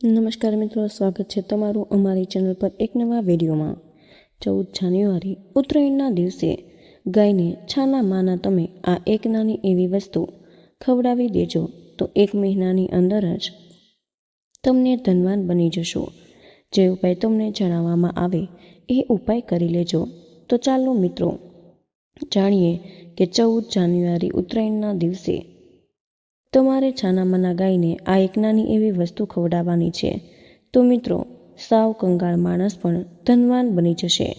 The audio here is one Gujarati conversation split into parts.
નમસ્કાર મિત્રો, સ્વાગત છે તમારું અમારી ચેનલ પર એક નવા વિડીયોમાં. ચૌદ જાન્યુઆરી, ઉત્તરાયણના દિવસે ગાયને છાના માના તમે આ એક નાની એવી વસ્તુ ખવડાવી દેજો તો એક મહિનાની અંદર જ તમને ધનવાન બની જશો. જે ઉપાય તમને જણાવવામાં આવે એ ઉપાય કરી લેજો. તો ચાલો મિત્રો, જાણીએ કે ચૌદ જાન્યુઆરી, ઉત્તરાયણના દિવસે તમારે છાનામાના ગાયને આ એક નાની એવી વસ્તુ ખવડાવવાની છે. તો મિત્રો, સાવ કંગાળ માણસ પણ ધનવાન બની જશે.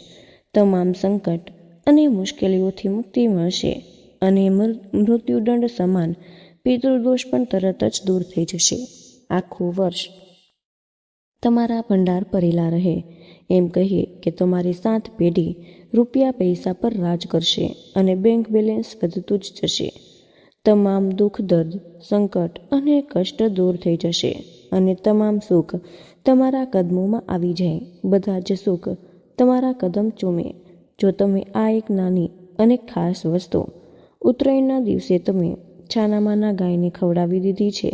તમામ સંકટ અને મુશ્કેલીઓથી મુક્તિ મળશે અને મૃત્યુદંડ સમાન પિતૃદોષ પણ તરત જ દૂર થઈ જશે. આખું વર્ષ તમારા ભંડાર ભરેલા રહે. એમ કહીએ કે તમારી સાત પેઢી રૂપિયા પૈસા પર રાજ કરશે અને બેંક બેલેન્સ વધતું જ જશે. તમામ દુઃખ, દર્દ, સંકટ અને કષ્ટ દૂર થઈ જશે અને તમામ સુખ તમારા કદમોમાં આવી જાય. બધા જ સુખ તમારા કદમ ચૂમે. જો તમે આ એક નાની અને ખાસ વસ્તુ ઉત્તરાયણના દિવસે તમે છાનામાના ગાયને ખવડાવી દીધી છે,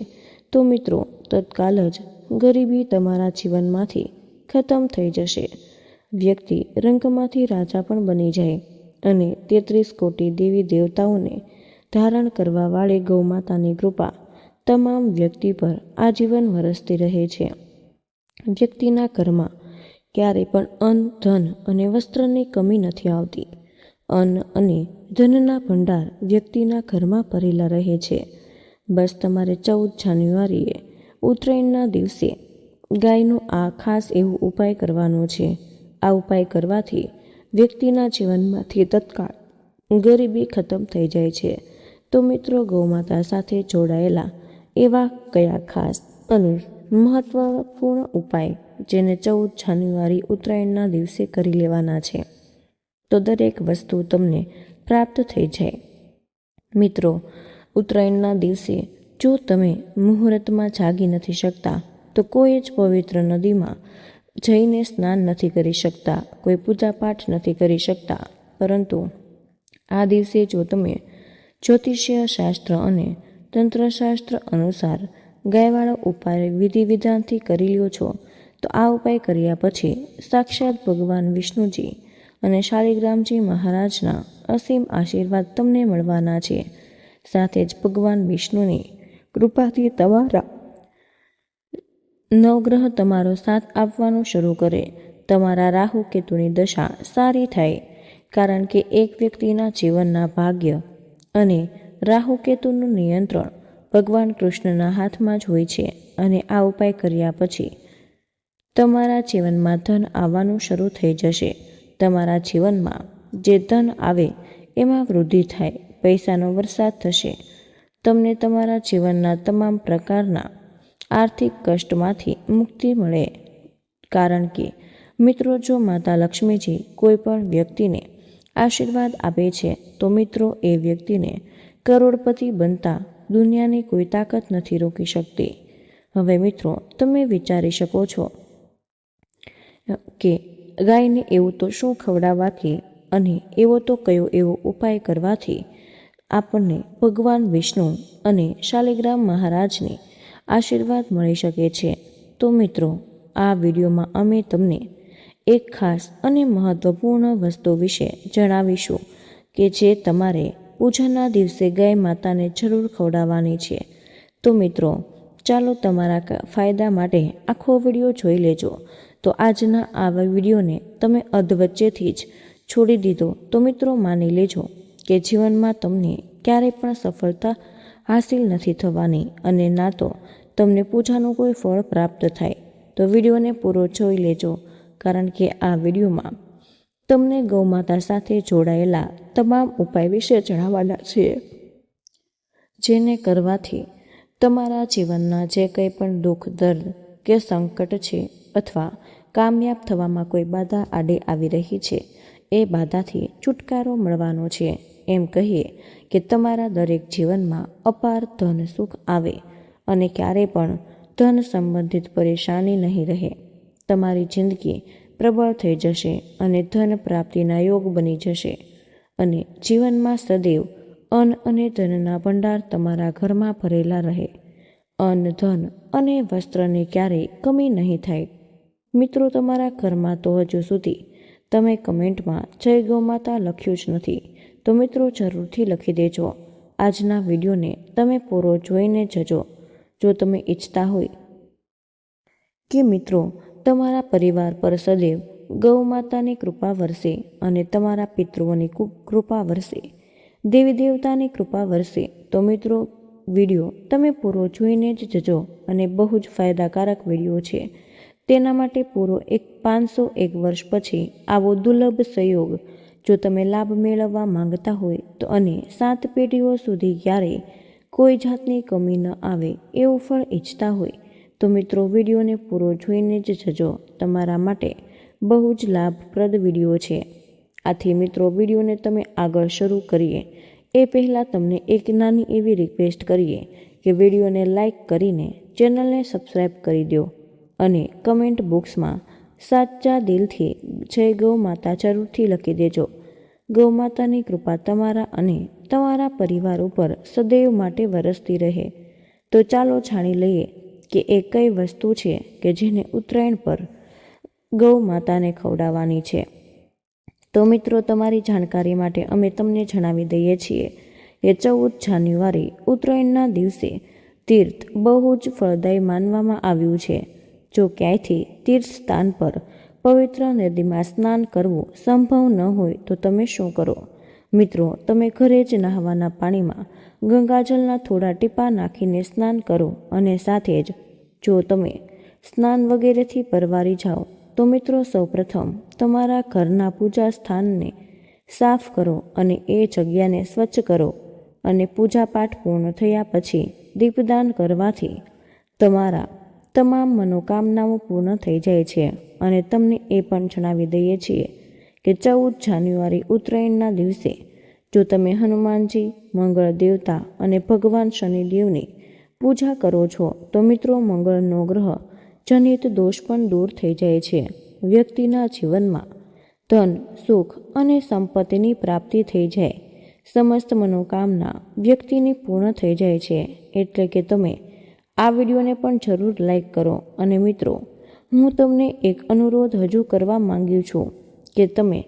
તો મિત્રો તત્કાલ જ ગરીબી તમારા જીવનમાંથી ખતમ થઈ જશે. વ્યક્તિ રંગમાંથી રાજા પણ બની જાય અને તેત્રીસ કોટી દેવી દેવતાઓને ધારણ કરવાવાળી ગૌમાતાની કૃપા તમામ વ્યક્તિ પર આજીવન વરસતી રહે છે. વ્યક્તિના ઘરમાં ક્યારેય પણ અન્ન, ધન અને વસ્ત્રની કમી નથી આવતી. અન્ન અને ધનના ભંડાર વ્યક્તિના ઘરમાં ભરેલા રહે છે. બસ તમારે ચૌદ જાન્યુઆરીએ ઉત્તરાયણના દિવસે ગાયનો આ ખાસ એવો ઉપાય કરવાનો છે. આ ઉપાય કરવાથી વ્યક્તિના જીવનમાંથી તત્કાળ ગરીબી ખતમ થઈ જાય છે. તો મિત્રો ગૌમાતા સાથે જોડાયેલા એવા કયા ખાસ અને મહત્વપૂર્ણ ઉપાય જેને ચૌદ જાન્યુઆરી ઉત્તરાયણના દિવસે કરી લેવાના છે? તો દરેક વસ્તુ તમને પ્રાપ્ત થઈ જાય. મિત્રો, ઉત્તરાયણના દિવસે જો તમે મુહૂર્તમાં જાગી નથી શકતા, તો કોઈ જ પવિત્ર નદીમાં જઈને સ્નાન નથી કરી શકતા, કોઈ પૂજાપાઠ નથી કરી શકતા. પરંતુ આ દિવસે જો તમે જ્યોતિષીય શાસ્ત્ર અને તંત્રશાસ્ત્ર અનુસાર ગાયવાળો ઉપાય વિધિ વિધાનથી કરી લ્યો છો, તો આ ઉપાય કર્યા પછી સાક્ષાત ભગવાન વિષ્ણુજી અને શાલિગ્રામજી મહારાજના અસીમ આશીર્વાદ તમને મળવાના છે. સાથે જ ભગવાન વિષ્ણુની કૃપાથી તમારા નવગ્રહ તમારો સાથ આપવાનું શરૂ કરે. તમારા રાહુ કેતુની દશા સારી થાય, કારણ કે એક વ્યક્તિના જીવનના ભાગ્ય અને રાહુકેતુનું નિયંત્રણ ભગવાન કૃષ્ણના હાથમાં જ હોય છે અને આ ઉપાય કર્યા પછી તમારા જીવનમાં ધન આવવાનું શરૂ થઈ જશે. તમારા જીવનમાં જે ધન આવે એમાં વૃદ્ધિ થાય, પૈસાનો વરસાદ થશે. તમને તમારા જીવનના તમામ પ્રકારના આર્થિક કષ્ટમાંથી મુક્તિ મળે. કારણ કે મિત્રો, જો માતા લક્ષ્મીજી કોઈ પણ વ્યક્તિને આશીર્વાદ આપે છે, તો મિત્રો, એ વ્યક્તિને કરોડપતિ બનતા દુનિયાની કોઈ તાકાત નથી રોકી શકતી. હવે મિત્રો, તમે વિચારી શકો છો કે ગાયને એવું તો શું ખવડાવવાથી અને એવો તો કયો એવો ઉપાય કરવાથી આપણને ભગવાન વિષ્ણુ અને શાલિગ્રામ મહારાજની આશીર્વાદ મળી શકે છે. તો મિત્રો, આ વિડીયોમાં અમે તમને એક ખાસ અને મહત્વપૂર્ણ વસ્તુ વિશે જણાવીશું કે જે તમારે પૂજાના દિવસે ગાય માતાને જરૂર ખવડાવવાની છે. તો મિત્રો, ચાલો તમારા ફાયદા માટે આખો વીડિયો જોઈ લેજો. તો આજના આવા વિડીયોને તમે અધવચ્ચેથી જ છોડી દીધો. તો મિત્રો, માની લેજો કે જીવનમાં તમને ક્યારેય પણ સફળતા હાસિલ નથી થવાની અને ના તો તમને પૂજાનું કોઈ ફળ પ્રાપ્ત થાય. તો વિડીયોને પૂરો જોઈ લેજો. કારણ કે આ વિડીયોમાં તમને ગૌમાતા સાથે જોડાયેલા તમામ ઉપાય વિશે જણાવવાના છીએ જેને કરવાથી તમારા જીવનના જે કંઈ પણ દુઃખ, દર્દ કે સંકટ છે અથવા કામયાબ થવામાં કોઈ બાધા આડે આવી રહી છે, એ બાધાથી છુટકારો મળવાનો છે. એમ કહીએ કે તમારા દરેક જીવનમાં અપાર ધન સુખ આવે અને ક્યારેય પણ ધન સંબંધિત પરેશાની નહીં રહે. તમારી જિંદગી પ્રબળ થઈ જશે અને ધન પ્રાપ્તિના યોગ બની જશે. અને જીવનમાં સદૈવ અન્ન અને ધનના ભંડાર તમારા ઘરમાં ભરેલા રહે. અન્ન, ધન અને વસ્ત્રની ક્યારેય કમી નહીં થાય. મિત્રો, તમારા ઘરમાં તો હજુ સુધી તમે કમેન્ટમાં જય ગૌ માતા લખ્યું જ નથી. તો મિત્રો, જરૂરથી લખી દેજો. આજના વિડીયોને તમે પૂરો જોઈને જજો. જો તમે ઈચ્છતા હોય કે મિત્રો તમારા પરિવાર પર સદૈવ ગૌ માતાની કૃપા વરસે અને તમારા પિતૃઓની કૃપા વરસે. દેવી દેવતાની કૃપા વરસે. તો મિત્રો, વીડિયો તમે પૂરો જોઈને જ જજો અને બહુ જ ફાયદાકારક વીડિયો છે. તેના માટે પૂરો એક પાંચસો એક વર્ષ પછી આવો દુર્લભ સહયોગ. જો તમે લાભ મેળવવા માંગતા હોય તો અને સાત પેઢીઓ સુધી ક્યારેય કોઈ જાતની કમી ન આવે એવું ફળ ઈચ્છતા હોય તો મિત્રો, વિડીયોને પૂરો જોઈને જ જજો. તમારા માટે બહુ જ લાભપ્રદ વીડિયો છે. આથી મિત્રો, વિડીયોને તમે આગળ શરૂ કરીએ. એ પહેલાં તમને એક નાની એવી રિક્વેસ્ટ કરીએ કે વિડીયોને લાઈક કરીને ચેનલને સબસ્ક્રાઈબ કરી દો અને કમેન્ટ બોક્સમાં સાચા દિલથી જય ગૌ માતા જરૂરથી લખી દેજો. ગૌ માતાની કૃપા તમારા અને તમારા પરિવાર ઉપર સદૈવ માટે વરસતી રહે. તો ચાલો જાણી લઈએ કે એ કઈ વસ્તુ છે કે જેને ઉત્તરાયણ પર ગૌ માતાને ખવડાવવાની છે. તો મિત્રો, તમારી જાણકારી માટે અમે તમને જણાવી દઈએ છીએ કે ચૌદ જાન્યુઆરી ઉત્તરાયણના દિવસે તીર્થ બહુ જ ફળદાયી માનવામાં આવ્યું છે. જો ક્યાંયથી તીર્થ સ્થાન પર પવિત્ર નદીમાં સ્નાન કરવું સંભવ ન હોય તો તમે શું કરો? મિત્રો, તમે ઘરે જ નહાવાના પાણીમાં ગંગાજળના થોડા ટીપા નાખીને સ્નાન કરો અને સાથે જ જો તમે સ્નાન વગેરેથી પરવારી જાઓ, તો મિત્રો સૌપ્રથમ તમારા ઘરના પૂજા સ્થાનને સાફ કરો અને એ જગ્યાને સ્વચ્છ કરો અને પૂજાપાઠ પૂર્ણ થયા પછી દીપદાન કરવાથી તમારા તમામ મનોકામનાઓ પૂર્ણ થઈ જાય છે અને તમને એ પણ જણાવી દઈએ છીએ કે ચૌદ જાન્યુઆરી ઉત્તરાયણના દિવસે જો તમે હનુમાનજી, મંગળ દેવતા અને ભગવાન શનિદેવની પૂજા કરો છો, તો મિત્રો મંગળનો ગ્રહ જનિત દોષ પણ દૂર થઈ જાય છે. વ્યક્તિના જીવનમાં ધન, સુખ અને સંપત્તિની પ્રાપ્તિ થઈ જાય. સમસ્ત મનોકામના વ્યક્તિની પૂર્ણ થઈ જાય છે. એટલે કે તમે આ વિડીયોને પણ જરૂર લાઈક કરો. અને મિત્રો, હું તમને એક અનુરોધ હજુ કરવા માંગ્યું છું. કે તમે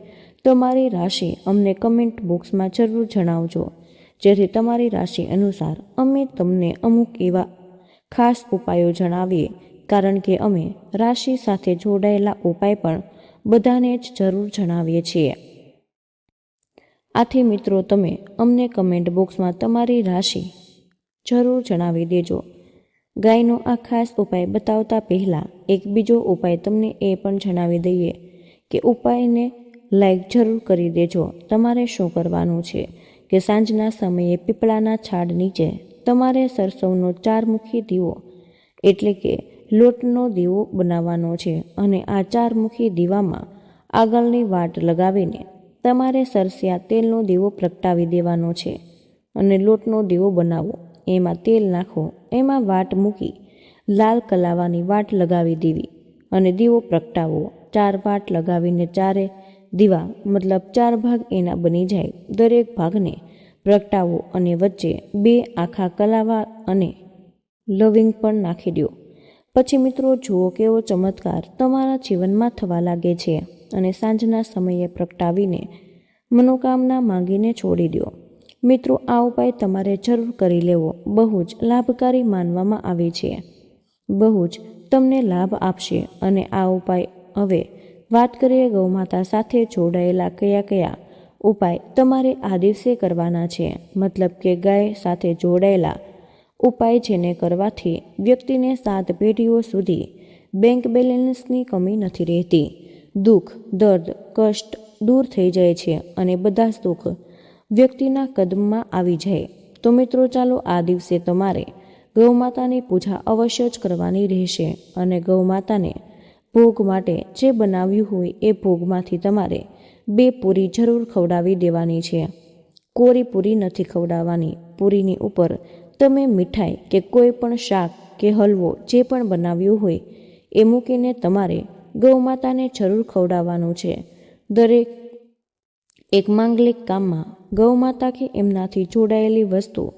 તમારી રાશિ અમને કમેન્ટ બોક્સમાં જરૂર જણાવજો. જેથી તમારી રાશિ અનુસાર અમે તમને અમુક એવા ખાસ ઉપાયો જણાવીએ. કારણ કે અમે રાશિ સાથે જોડાયેલા ઉપાય પણ બધાને જ જરૂર જણાવીએ છીએ. આથી મિત્રો તમે અમને કમેન્ટ બોક્સમાં તમારી રાશિ જરૂર જણાવી દેજો. ગાયનો આ ખાસ ઉપાય બતાવતા પહેલાં એક બીજો ઉપાય તમને એ પણ જણાવી દઈએ. કે ઉપાયને લાઈક જરૂર કરી દેજો. તમારે શું કરવાનું છે? કે સાંજના સમયે પીપળાના છાડ નીચે તમારે સરસવનો ચારમુખી દીવો, એટલે કે લોટનો દીવો બનાવવાનો છે અને આ ચારમુખી દીવામાં આગળની વાટ લગાવીને તમારે સરસિયા તેલનો દીવો પ્રગટાવી દેવાનો છે અને લોટનો દીવો બનાવો. એમાં તેલ નાખો. એમાં વાટ મૂકી લાલ કલાવાની વાટ લગાવી દેવી અને દીવો પ્રગટાવો. ચાર વાટ લગાવીને ચારે દીવા, મતલબ ચાર ભાગ એના બની જાય. દરેક ભાગને પ્રગટાવો અને વચ્ચે બે આખા કલાવા અને લવિંગ પણ નાખી દો. પછી મિત્રો જુઓ કેવો ચમત્કાર તમારા જીવનમાં થવા લાગે છે અને સાંજના સમયે પ્રગટાવીને મનોકામના માંગીને છોડી દો. મિત્રો, આ ઉપાય તમારે જરૂર કરી લેવો. બહુ જ લાભકારી માનવામાં આવે છે. બહુ જ તમને લાભ આપશે અને આ ઉપાય હવે વાત કરીએ ગૌમાતા સાથે જોડાયેલા કયા કયા ઉપાય તમારે આ દિવસે કરવાના છે? મતલબ કે ગાય સાથે જોડાયેલા ઉપાય જેને કરવાથી વ્યક્તિને સાત પેઢીઓ સુધી બેંક બેલેન્સની કમી નથી રહેતી. દુઃખ, દર્દ, કષ્ટ દૂર થઈ જાય છે અને બધા સુખ વ્યક્તિના કદમમાં આવી જાય. તો મિત્રો ચાલો આ દિવસે તમારે ગૌમાતાની પૂજા અવશ્ય જ કરવાની રહેશે અને ગૌમાતાને ભોગ માટે જે બનાવ્યું હોય એ ભોગમાંથી તમારે બે પૂરી જરૂર ખવડાવી દેવાની છે. કોરી પૂરી નથી ખવડાવવાની. પૂરીની ઉપર તમે મીઠાઈ કે કોઈ પણ શાક કે હલવો જે પણ બનાવ્યું હોય એ મૂકીને તમારે ગૌમાતાને જરૂર ખવડાવવાનું છે. દરેક એક માંગલિક કામમાં ગૌમાતા કે એમનાથી જોડાયેલી વસ્તુ,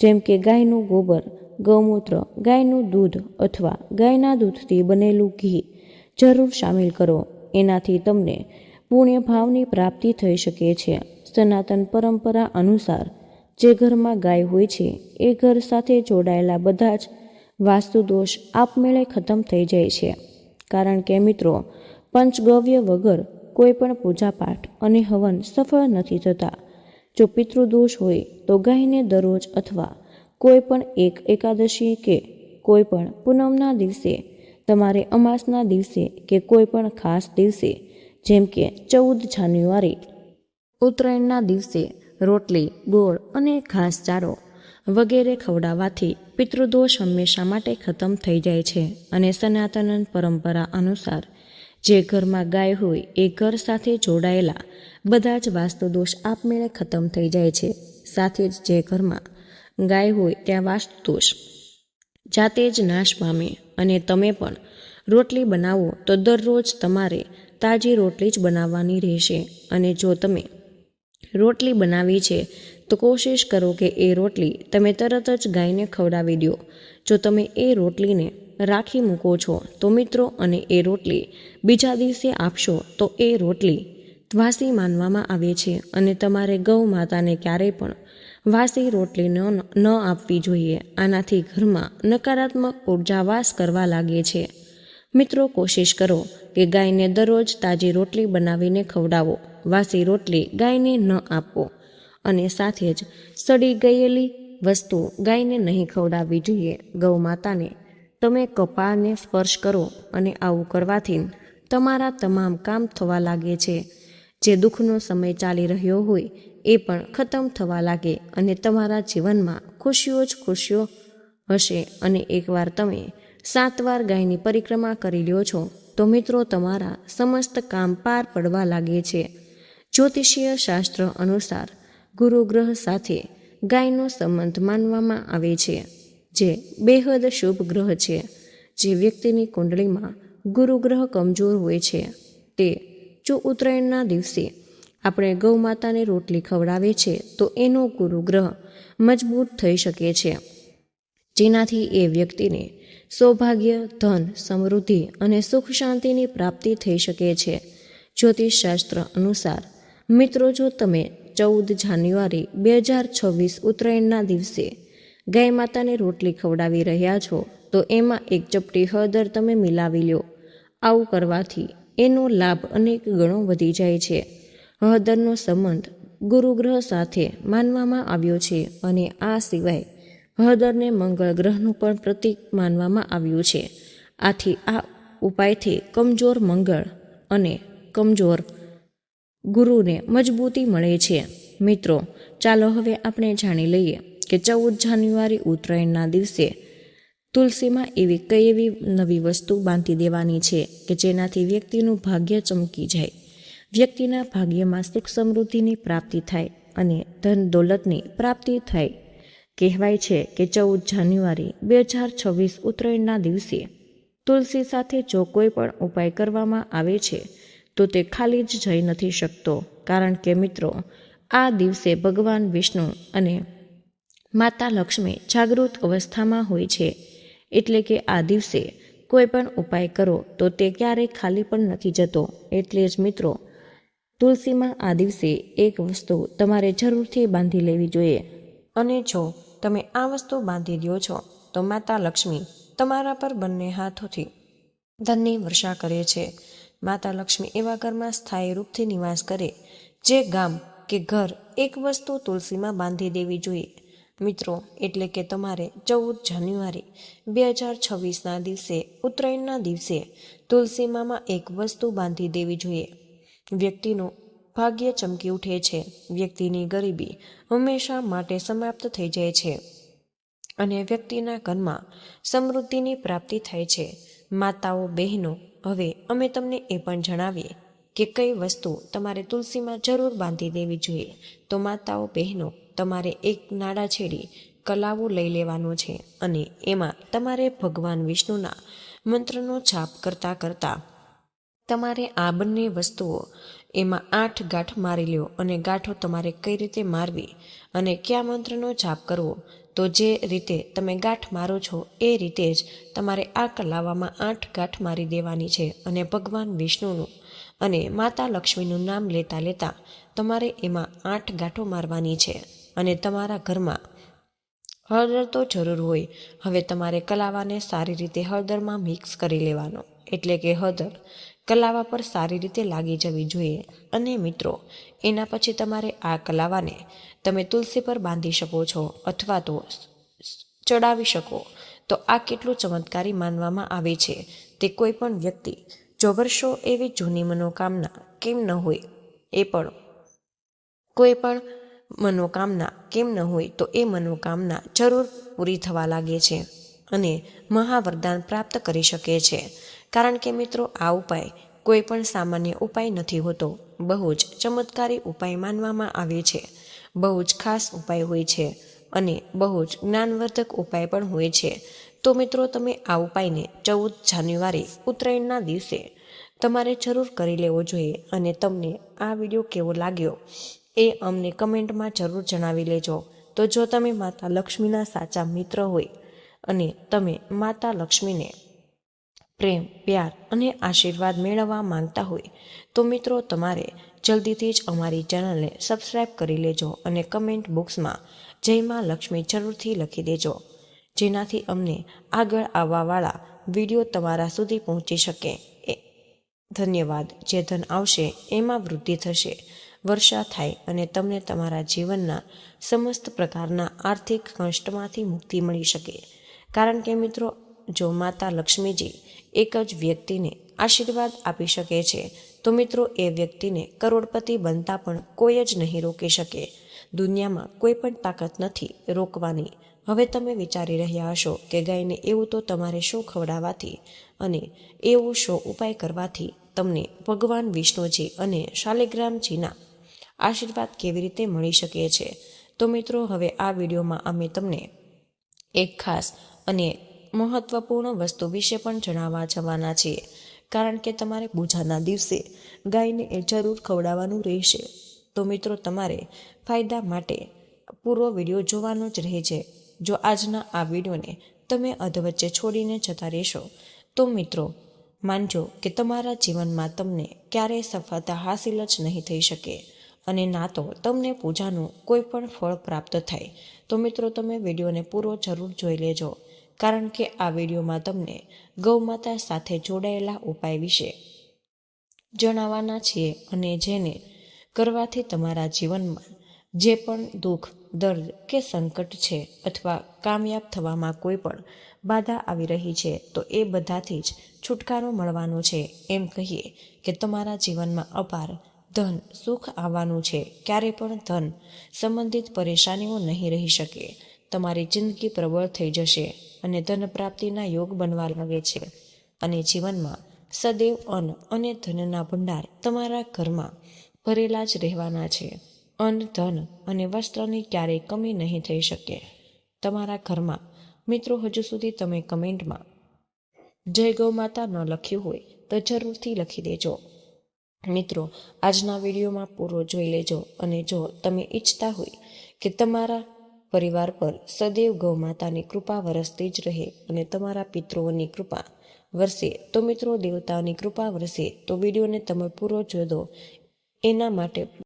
જેમ કે ગાયનું ગોબર, ગૌમૂત્ર, ગાયનું દૂધ અથવા ગાયના દૂધથી બનેલું ઘી જરૂર સામેલ કરો. એનાથી તમને પુણ્ય ભાવની પ્રાપ્તિ થઈ શકે છે. સનાતન પરંપરા અનુસાર જે ઘરમાં ગાય હોય છે, એ ઘર સાથે જોડાયેલા બધા જ વાસ્તુદોષ આપમેળે ખતમ થઈ જાય છે. કારણ કે મિત્રો, પંચગવ્ય વગર કોઈ પણ પૂજાપાઠ અને હવન સફળ નથી થતા. જો પિતૃદોષ હોય, તો ગાયને દરરોજ અથવા કોઈ પણ એક એકાદશી કે કોઈ પણ પૂનમના દિવસે તમારે અમાસના દિવસે કે કોઈ પણ ખાસ દિવસે, જેમ કે ચૌદ જાન્યુઆરી, ઉત્તરાયણના દિવસે રોટલી, ગોળ અને ઘાસચારો વગેરે ખવડાવવાથી પિતૃદોષ હંમેશા માટે ખતમ થઈ જાય છે અને સનાતન પરંપરા અનુસાર જે ઘરમાં ગાય હોય એ ઘર સાથે જોડાયેલા બધા જ વાસ્તુદોષ આપમેળે ખતમ થઈ જાય છે. સાથે જ જે ઘરમાં ગાય હોય ત્યાં વાસ્તુદોષ જાતે જ નાશ પામે અને તમે પણ રોટલી બનાવો તો દરરોજ તમારે તાજી રોટલી જ બનાવવાની રહેશે. અને જો તમે રોટલી બનાવી છે, તો કોશિશ કરો કે એ રોટલી તમે તરત જ ગાયને ખવડાવી દો. જો તમે એ રોટલીને રાખી મૂકો છો, તો મિત્રો અને એ રોટલી બીજા દિવસે આપશો, તો એ રોટલી વાસી માનવામાં આવે છે અને તમારે ગૌ માતાને ક્યારેય પણ વાસી રોટલી ન આપવી જોઈએ. આનાથી ઘરમાં નકારાત્મક ઊર્જા વાસ કરવા લાગે છે. મિત્રો, કોશિશ કરો કે ગાયને દરરોજ તાજી રોટલી બનાવીને ખવડાવો. વાસી રોટલી ગાયને ન આપો. અને સાથે જ સડી ગયેલી વસ્તુ ગાયને નહીં ખવડાવવી જોઈએ. ગૌ માતાને તમે કપાળને સ્પર્શ કરો અને આવું કરવાથી તમારા તમામ કામ થવા લાગે છે. જે દુઃખનો સમય ચાલી રહ્યો હોય એ પણ ખતમ થવા લાગે અને તમારા જીવનમાં ખુશીઓ જ ખુશીઓ હશે. અને એકવાર તમે સાત વાર ગાયની પરિક્રમા કરી લ્યો છો, તો મિત્રો તમારા સમસ્ત કામ પાર પડવા લાગે છે. જ્યોતિષીય શાસ્ત્ર અનુસાર ગુરુગ્રહ સાથે ગાયનો સંબંધ માનવામાં આવે છે, જે બેહદ શુભ ગ્રહ છે, જે વ્યક્તિની કુંડળીમાં ગુરુગ્રહ કમજોર હોય છે. તે જો ઉત્તરાયણના દિવસે આપણે ગૌ માતાને રોટલી ખવડાવે છે, તો એનો ગુરુ ગ્રહ મજબૂત થઈ શકે છે. જેનાથી એ વ્યક્તિને સૌભાગ્ય, ધન, સમૃદ્ધિ અને સુખ શાંતિની પ્રાપ્તિ થઈ શકે છે. જ્યોતિષશાસ્ત્ર અનુસાર, મિત્રો, જો તમે ચૌદ જાન્યુઆરી બે હજાર છવ્વીસ ઉત્તરાયણના દિવસે ગાય માતાને રોટલી ખવડાવી રહ્યા છો, તો એમાં એક ચપટી હળદર તમે મિલાવી લો. આવું કરવાથી એનો લાભ અનેક ગણો વધી જાય છે. હળદરનો સંબંધ ગુરુગ્રહ સાથે માનવામાં આવ્યો છે અને આ સિવાય હળદરને મંગળ ગ્રહનું પણ પ્રતીક માનવામાં આવ્યું છે. આથી આ ઉપાયથી કમજોર મંગળ અને કમજોર ગુરુને મજબૂતી મળે છે. મિત્રો, ચાલો હવે આપણે જાણી લઈએ કે ચૌદ જાન્યુઆરી ઉત્તરાયણના દિવસે તુલસીમાં એવી કઈ એવી નવી વસ્તુ બાંધી દેવાની છે કે જેનાથી વ્યક્તિનું ભાગ્ય ચમકી જાય. વ્યક્તિના ભાગ્યમાં સુખ સમૃદ્ધિની પ્રાપ્તિ થાય અને ધન દોલતની પ્રાપ્તિ થાય. કહેવાય છે કે ચૌદ જાન્યુઆરી બે હજાર છવ્વીસ ઉત્તરાયણના દિવસે તુલસી સાથે જો કોઈ પણ ઉપાય કરવામાં આવે છે, તો તે ખાલી જ જઈ નથી શકતો. કારણ કે મિત્રો, આ દિવસે ભગવાન વિષ્ણુ અને માતા લક્ષ્મી જાગૃત અવસ્થામાં હોય છે. એટલે કે આ દિવસે કોઈ પણ ઉપાય કરો, તો તે ક્યારેય ખાલી પણ નથી જતો. એટલે જ મિત્રો તુલસીમાં આ દિવસે એક વસ્તુ તમારે જરૂરથી બાંધી લેવી જોઈએ. અને જો તમે આ વસ્તુ બાંધી દો છો, તો માતા લક્ષ્મી તમારા પર બંને હાથોથી ધનની વર્ષા કરે છે. માતા લક્ષ્મી એવા ઘરમાં સ્થાયી રૂપથી નિવાસ કરે, જે ગામ કે ઘર એક વસ્તુ તુલસીમાં બાંધી દેવી જોઈએ. મિત્રો, એટલે કે તમારે ચૌદ જાન્યુઆરી બે હજાર છવ્વીસના દિવસે, ઉત્તરાયણના દિવસે તુલસીમામાં એક વસ્તુ બાંધી દેવી જોઈએ. વ્યક્તિનું ભાગ્ય ચમકી ઉઠે છે. વ્યક્તિની ગરીબી હંમેશા માટે સમાપ્ત થઈ જાય છે અને વ્યક્તિના ઘરમાં સમૃદ્ધિની પ્રાપ્તિ થાય છે. માતાઓ, બહેનો, હવે અમે તમને એ પણ જણાવીએ કે કઈ વસ્તુ તમારે તુલસીમાં જરૂર બાંધી દેવી જોઈએ. તો માતાઓ, બહેનો, તમારે એક નાડા છેડી કલાવો લઈ લેવાનો છે અને એમાં તમારે ભગવાન વિષ્ણુના મંત્રનો છાપ કરતાં કરતા તમારે આ બંને વસ્તુઓ એમાં આઠ ગાંઠ મારી લ્યો અને ગાંઠો તમારે કઈ રીતે મારવી અને કયા મંત્રનો જાપ કરવો, તો જે રીતે તમે ગાંઠ મારો છો એ રીતે જ તમારે આ કલાવામાં આઠ ગાંઠ મારી દેવાની છે અને ભગવાન વિષ્ણુનું અને માતા લક્ષ્મીનું નામ લેતા લેતા તમારે એમાં આઠ ગાંઠો મારવાની છે અને તમારા ઘરમાં હળદર તો જરૂર હોય, હવે તમારે કલાવાને સારી રીતે હળદરમાં મિક્સ કરી લેવાનો. એટલે કે હળદર કલાવા પર સારી રીતે લાગી જવી જોઈએ. અને મિત્રો, એના પછી તમારે આ કલાવાને તમે તુલસી પર બાંધી શકો છો અથવા તો ચડાવી શકો. તો આ કેટલું ચમત્કારી માનવામાં આવે છે તે કોઈ પણ વ્યક્તિ જો વર્ષો એવી જૂની મનોકામના કેમ ન હોય, એ પણ કોઈ પણ મનોકામના કેમ ન હોય, તો એ મનોકામના જરૂર પૂરી થવા લાગે છે અને મહાવરદાન પ્રાપ્ત કરી શકે છે. કારણ કે મિત્રો, આ ઉપાય કોઈ પણ સામાન્ય ઉપાય નથી હોતો. બહુ જ ચમત્કારી ઉપાય માનવામાં આવે છે. બહુ જ ખાસ ઉપાય હોય છે અને બહુ જ જ્ઞાનવર્ધક ઉપાય પણ હોય છે. તો મિત્રો, તમે આ ઉપાયને ચૌદ જાન્યુઆરી, ઉત્તરાયણના દિવસે તમારે જરૂર કરી લેવો જોઈએ અને તમને આ વીડિયો કેવો લાગ્યો એ અમને કમેન્ટમાં જરૂર જણાવી લેજો. તો જો તમે માતા લક્ષ્મીના સાચા મિત્ર હોય અને તમે માતા લક્ષ્મીને પ્રેમ, પ્યાર અને આશીર્વાદ મેળવવા માંગતા હોય તો મિત્રો તમારે જલ્દીથી જ અમારી ચેનલને સબસ્ક્રાઈબ કરી લેજો અને કમેન્ટ બોક્સમાં જયમાં લક્ષ્મી જરૂરથી લખી દેજો, જેનાથી અમને આગળ આવવાવાળા વીડિયો તમારા સુધી પહોંચી શકે. એ ધન્યવાદ. જે ધન આવશે એમાં વૃદ્ધિ થશે, વર્ષા થાય અને તમને તમારા જીવનના સમસ્ત પ્રકારના આર્થિક કષ્ટમાંથી મુક્તિ મળી શકે. કારણ કે મિત્રો જો માતા લક્ષ્મીજી એક જ વ્યક્તિને આશીર્વાદ આપી શકે છે, તો મિત્રો એ વ્યક્તિને કરોડપતિ બનતા પણ કોઈ જ નહીં રોકી શકે. દુનિયામાં કોઈ પણ તાકાત નથી રોકવાની. હવે તમે વિચારી રહ્યા હશો કે ગાયને એવું તો તમારે શું ખવડાવવાથી અને એવો શો ઉપાય કરવાથી તમને ભગવાન વિષ્ણુજી અને શાલિગ્રામજીના આશીર્વાદ કેવી રીતે મળી શકે છે? તો મિત્રો, હવે આ વિડીયોમાં અમે તમને એક ખાસ અને મહત્વપૂર્ણ વસ્તુ વિશે પણ જણાવવા જવાના છીએ. કારણ કે તમારે પૂજાના દિવસે ગાયને એ જરૂર ખવડાવવાનું રહેશે. તો મિત્રો, તમારે ફાયદા માટે પૂરો વીડિયો જોવાનો જ રહે છે. જો આજના આ વિડીયોને તમે અધવચ્ચે છોડીને જતા રહેશો, તો મિત્રો, માનજો કે તમારા જીવનમાં તમને ક્યારેય સફળતા હાસિલ જ નહીં થઈ શકે. અને ના તો તમને પૂજાનું કોઈ પણ ફળ પ્રાપ્ત થાય. તો મિત્રો, તમે વિડીયોને પૂરો જરૂર જોઈ લેજો. કારણ કે આ વિડીયોમાં તમને ગૌમાતા સાથે જોડાયેલા ઉપાય વિશે જણાવવાના છીએ અને જેને કરવાથી તમારા જીવનમાં જે પણ દુઃખ, દર્દ કે સંકટ છે અથવા કામયાબ થવામાં કોઈ પણ બાધા આવી રહી છે, તો એ બધાથી જ છુટકારો મળવાનો છે. એમ કહીએ કે તમારા જીવનમાં અપાર ધન, સુખ આવવાનું છે. ક્યારે પણ ધન સંબંધિત પરેશાનીઓ નહીં રહી શકે. તમારી જિંદગી પ્રબળ થઈ જશે અને ધન પ્રાપ્તિના યોગ બનવા લાગે છે. અને જીવનમાં સદૈવ અન્ન અને ધનના ભંડાર તમારા ઘરમાં ભરેલા જ રહેવાના છે. અન્ન, ધન અને વસ્ત્રની ક્યારેય કમી નહીં થઈ શકે. તમારા ઘરમાં મિત્રો હજુ સુધી તમે કમેન્ટમાં જય ગૌ માતા ન લખ્યું હોય તો જરૂરથી લખી દેજો. મિત્રો, આજના વિડીયોમાં પૂરો જોઈ લેજો અને જો તમે ઈચ્છતા હોય કે તમારા પરિવાર પર સદૈવ ગૌ માતાની કૃપા વરસતી જ રહે અને તમારા પિતૃઓની કૃપા વરસે. તો મિત્રો, દેવતાઓની કૃપા વરસે. તો વિડીયોને તમે પૂરો જોઈ દો એના માટે